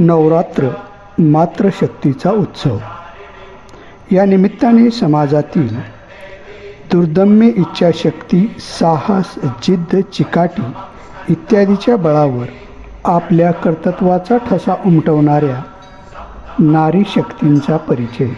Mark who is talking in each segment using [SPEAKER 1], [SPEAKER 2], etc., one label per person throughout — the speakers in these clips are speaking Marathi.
[SPEAKER 1] नवरात्र मातृशक्तीचा उत्सव. या निमित्ताने समाजातील दुर्दम्य इच्छाशक्ती साहस जिद्द चिकाटी इत्यादीच्या बळावर आपल्या कर्तृत्वाचा ठसा उमटवणाऱ्या नारी शक्तींचा परिचय.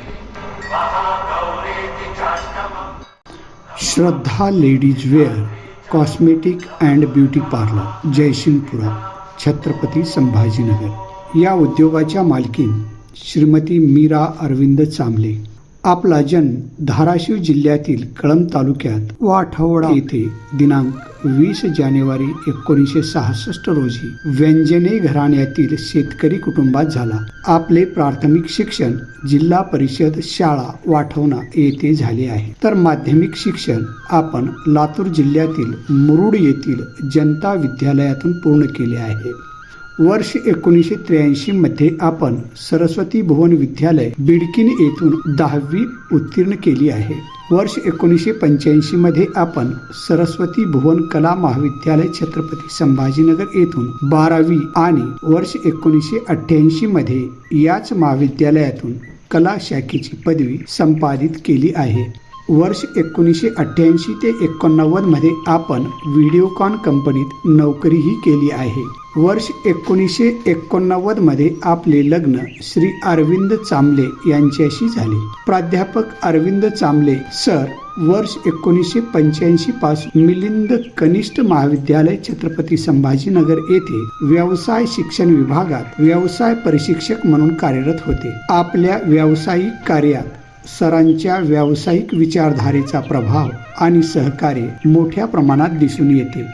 [SPEAKER 1] Shraddha ladies wear cosmetic and beauty parlour Jaisingpura Chhatrapati Sambhajinagar. या उद्योगाच्या मालकीन श्रीमती मीरा अरविंद चांबले आपला जन्म धाराशिव जिल्ह्यातील कळंब तालुक्यात वाठवडा येथे दिनांक वीस जानेवारी एकोणीसशे सहासष्ट रोजी व्यंजने घराण्यातील शेतकरी कुटुंबात झाला. आपले प्राथमिक शिक्षण जिल्हा परिषद शाळा वाठवणा येथे झाले आहे. तर माध्यमिक शिक्षण आपण लातूर जिल्ह्यातील मुरुड येथील जनता विद्यालयातून पूर्ण केले आहे. वर्ष एकोणीसशे त्र्याऐंशी मध्ये आपण सरस्वती भुवन विद्यालय बिडकीन येथून दहावी उत्तीर्ण केली आहे. वर्ष एकोणीसशे पंच्याऐंशी मध्ये आपण सरस्वती भुवन कला महाविद्यालय छत्रपती संभाजीनगर येथून बारावी आणि वर्ष एकोणीसशे अठ्ठ्याऐंशी मध्ये याच महाविद्यालयातून कला शाखेची पदवी संपादित केली आहे. वर्ष एकोणीसशे अठ्ठ्याऐंशी ते एकोणनव्वदमध्ये आपण व्हिडिओकॉन कंपनीत नोकरीही केली आहे. वर्ष एकोणीसशे एकोणनव्वदमध्ये आपले लग्न श्री अरविंद चांबले यांच्याशी झाले. प्राध्यापक अरविंद चांबले सर वर्ष एकोणीसशे पंच्याऐंशी पासून मिलिंद कनिष्ठ महाविद्यालय छत्रपती संभाजीनगर येथे व्यवसाय शिक्षण विभागात व्यवसाय प्रशिक्षक म्हणून कार्यरत होते. आपल्या व्यावसायिक कार्यात सरांच्या व्यावसायिक विचारधारेचा प्रभाव आणि सहकार्य मोठ्या प्रमाणात दिसून येते.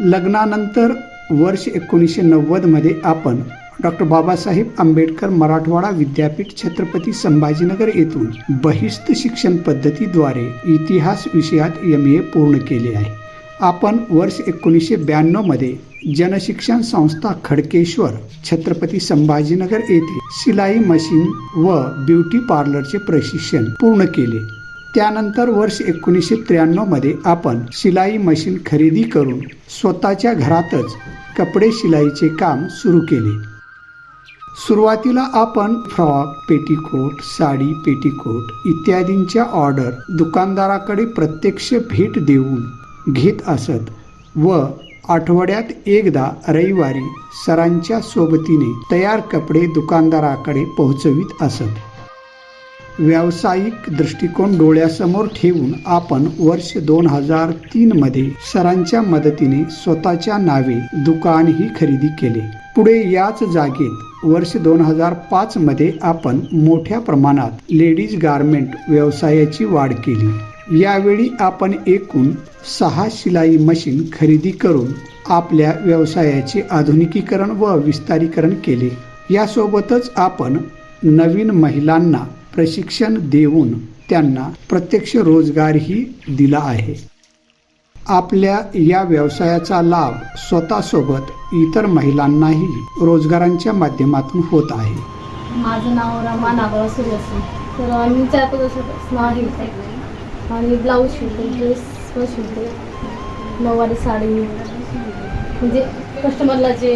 [SPEAKER 1] लग्नानंतर वर्ष एकोणीसशे नव्वदमध्ये आपण डॉक्टर बाबासाहेब आंबेडकर मराठवाडा विद्यापीठ छत्रपती संभाजीनगर येथून बहिस्त शिक्षण पद्धतीद्वारे इतिहास विषयात एम ए पूर्ण केले आहे. आपण वर्ष एकोणीसशे ब्याण्णवमध्ये जनशिक्षण संस्था खडकेश्वर छत्रपती संभाजीनगर येथे शिलाई मशीन व ब्युटी पार्लरचे प्रशिक्षण पूर्ण केले. त्यानंतर वर्ष एकोणीसशे त्र्याण्णवमध्ये आपण शिलाई मशीन खरेदी करून स्वतःच्या घरातच कपडे शिलाईचे काम सुरू केले. सुरुवातीला आपण फ्रॉक पेटीकोट साडी पेटीकोट इत्यादींच्या ऑर्डर दुकानदाराकडे प्रत्यक्ष भेट देऊन घेत असत व आठवड्यात एकदा रविवारी सरांच्या सोबतीने तयार कपडे दुकानदाराकडे पोहोचवित असत. व्यावसायिक दृष्टिकोन डोळ्यासमोर ठेवून आपण वर्ष दोन हजार तीनमध्ये सरांच्या मदतीने स्वतःच्या नावे दुकानही खरेदी केले. पुढे याच जागेत वर्ष दोन हजार पाचमध्ये आपण मोठ्या प्रमाणात लेडीज गारमेंट व्यवसायाची वाढ केली. यावेळी आपण एकूण सहा शिलाई मशीन खरेदी करून आपल्या व्यवसायाचे आधुनिकीकरण व विस्तारीकरण केले. यासोबतच आपण नवीन महिलांना प्रशिक्षण देऊन त्यांना प्रत्यक्ष रोजगारही दिला आहे. आपल्या या व्यवसायाचा लाभ स्वतःसोबत इतर महिलांनाही रोजगारांच्या माध्यमातून होत आहे.
[SPEAKER 2] माझं नाव रमा नागराव सूर्यसी तर मी चार आणि ब्लाऊज शिवते ड्रेस पण शिवते. नऊवारी साडी. म्हणजे कस्टमरला जे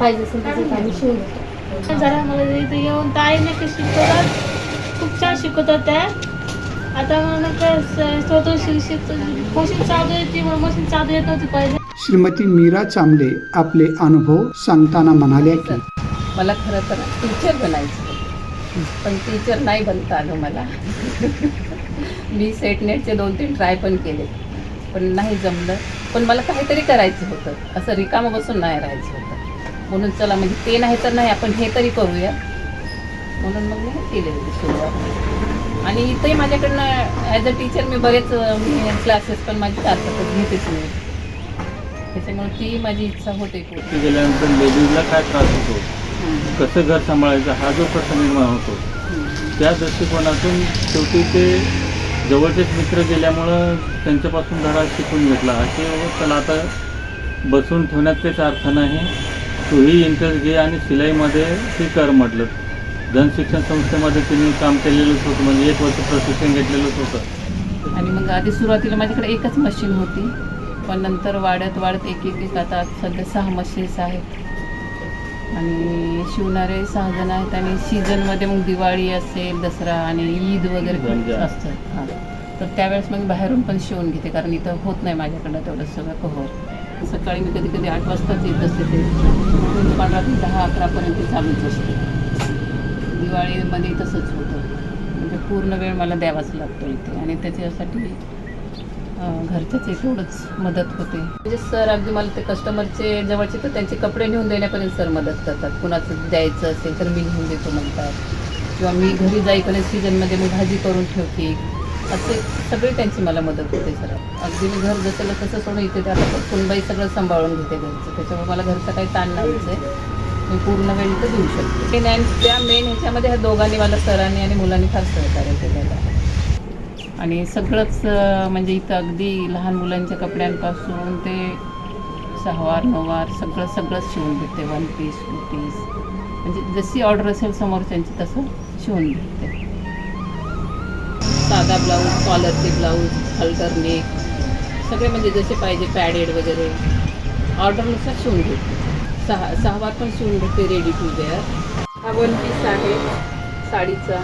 [SPEAKER 2] पाहिजे असेल तसं आम्ही शिवून देतो.
[SPEAKER 3] जरा मला इथे येऊन ताईने ते शिकवतात. खूप छान शिकवतात त्या. आता मला स्वतः शिक शिकतो मशीन चालू येते मला मशीन चालू येत नव्हती पाहिजे.
[SPEAKER 1] श्रीमती मीरा चांबले आपले अनुभव सांगताना म्हणाल्या की
[SPEAKER 4] मला खरं तर टीचर बनायचं पण टीचर नाही बनता आलं मला. मी सेट नेटचे दोन तीन ट्राय पण केले. पण नाही जमलं. पण मला काहीतरी करायचं होतं. असं रिकामं बसून नाही राहायचं होतं. म्हणून चला म्हणजे ते नाही तर नाही आपण हे तरी करूया. म्हणून मग मी हे केले होते सुरुवात. आणि इथंही माझ्याकडनं ॲज अ टीचर मी बरेच मी क्लासेस पण माझी सार्थकच घेतेच मी. त्याच्यामुळे ती माझी इच्छा होते
[SPEAKER 5] गेल्यानंतर लेडीजला काय त्रास होतो? कसं घर सांभाळायचं? हा जो प्रश्न निर्माण होतो. त्या दृष्टिकोनातून शेवटी ते जवळचेच मित्र गेल्यामुळं त्यांच्यापासून धडा शिकून घेतला. असे हो, त्याला आता बसून ठेवण्यात काहीच अर्थ नाही. तूही इंटरेस्ट घे आणि शिलाईमध्ये ती कर म्हटलं. जनशिक्षण संस्थेमध्ये तिने काम केलेलंच होतं. म्हणजे एक वर्ष प्रशिक्षण घेतलेलंच होतं.
[SPEAKER 4] आणि मग आधी सुरुवातीला माझ्याकडे एकच मशीन होती. पण नंतर वाढत वाढत एक एक एक आता सध्या सहा मशीन्स आहेत. आणि शिवणारे सहा जण आहेत आणि सीझनमध्ये मग दिवाळी असेल दसरा आणि ईद वगैरे खूप
[SPEAKER 5] रमजान.
[SPEAKER 4] असतं हां. तर त्यावेळेस मग बाहेरून पण शिवून घेते कारण इथं होत नाही माझ्याकडनं तेवढं सगळं कव्हर सकाळी मी कधी कधी आठ वाजताच येत असते ते. दुपार रात्री दहा अकरापर्यंत चालूच असते. दिवाळीमध्ये तसंच होतं. म्हणजे पूर्ण वेळ मला द्यावाच लागतो इथे. आणि त्याच्यासाठी एक एवढंच मदत होते. म्हणजे सर अगदी मला ते कस्टमरचे जवळचे तर त्यांचे कपडे नेऊन देण्यापर्यंत सर मदत करतात. कुणाचं द्यायचं असेल तर मी लिहून देतो म्हणतात. किंवा मी घरी जाईपर्यंत सीझनमध्ये मी भाजी करून ठेवते. असे सगळी त्यांची मला मदत होते सर. अगदी मी घर जसं तसं सोडून इथे ते आता सुनबाई सगळं सांभाळून घेते घरचं. त्याच्यामुळे मला घरचं काही ताण नाहीच आहे मी पूर्ण वेळ इथं देऊ शकते. आणि त्या मेन ह्याच्यामध्ये ह्या दोघांनी मला सरांनी आणि मुलांनी फार सहकार्य केलेलं आहे. आणि सगळंच म्हणजे इथं अगदी लहान मुलांच्या कपड्यांपासून ते सहावार नऊवार सगळं सगळंच शिवून देते. वन पीस टू पीस म्हणजे जशी ऑर्डर असेल समोरच्यांची तसं शिवून भेटते साधा ब्लाऊज कॉलरचे ब्लाऊज हल्टर नेक सगळे म्हणजे जसे पाहिजे पॅडेड वगैरे. ऑर्डरनुसार शिवून भेटते सहा सहावार पण शिवून भेटते रेडी टू वेअर हा वन पीस आहे साडीचा.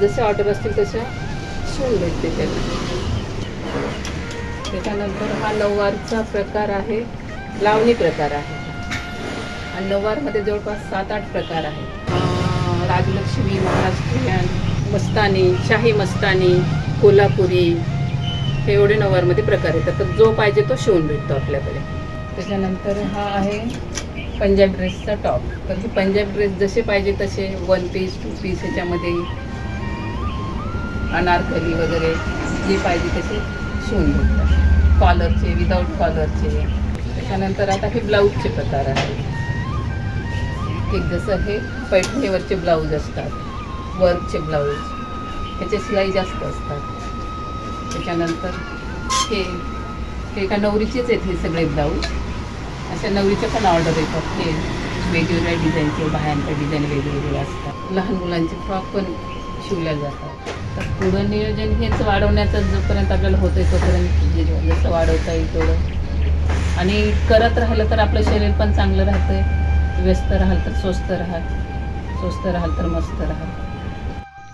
[SPEAKER 4] जसे ऑर्डर असतील तशा शिवून भेटते त्याला त्याच्यानंतर हा नऊवारचा प्रकार आहे लावणी प्रकार आहे. आणि नऊवारमध्ये जवळपास सात आठ प्रकार आहेत. राजलक्ष्मी महाराष्ट्रीयन मस्तानी शाही मस्तानी कोल्हापुरी हे एवढे नऊवारमध्ये प्रकार येतात तर जो पाहिजे तो शिवून भेटतो आपल्याकडे. त्याच्यानंतर हा आहे पंजाब ड्रेसचा टॉप तर हे पंजाब ड्रेस जसे पाहिजे तसे वन पीस टू पीस ह्याच्यामध्ये अनारकली वगैरे जे पाहिजे तसे शिवून घेतात कॉलरचे विदाऊट कॉलरचे त्याच्यानंतर आता हे ब्लाऊजचे प्रकार आहेत. एक जसं हे पैठणीवरचे ब्लाऊज असतात. वर्कचे ब्लाऊज ह्याचे शिलाई जास्त असतात. त्याच्यानंतर हे ते एका नवरीचेच आहेत हे सगळे ब्लाऊज अशा नवरीचे पण ऑर्डर येतात. हे वेगवेगळ्या डिझाईनचे बाह्यांच्या डिझाईन वेगवेगळे असतात. लहान मुलांचे फ्रॉक पण शिवल्या जातात. तर पुढं नियोजन हेच वाढवण्याचं जोपर्यंत आपल्याला होतं आहे तोपर्यंत जे जसं वाढवता येईल तेवढं. आणि करत राहिलं तर आपलं शरीर पण चांगलं राहतं व्यस्त राहाल तर स्वस्त राहाल. स्वस्त राहाल तर मस्त राहाल.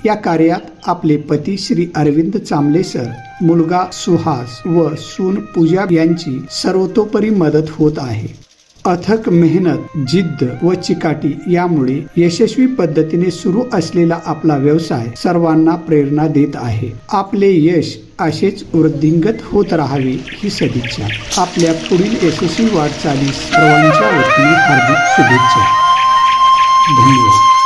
[SPEAKER 1] या कार्यात आपले पती श्री अरविंद चांबले सर मुलगा सुहास व सून पूजा यांची सर्वतोपरी मदत होत आहे. अथक मेहनत जिद्द व चिकाटी यामुळे यशस्वी पद्धतीने सुरू असलेला आपला व्यवसाय सर्वांना प्रेरणा देत आहे. आपले यश असेच वृद्धिंगत होत राहावे ही सदिच्छा. आपल्या पुढील यशस्वी वाटचालीस सर्वांच्या वतीने हार्दिक शुभेच्छा. धन्यवाद.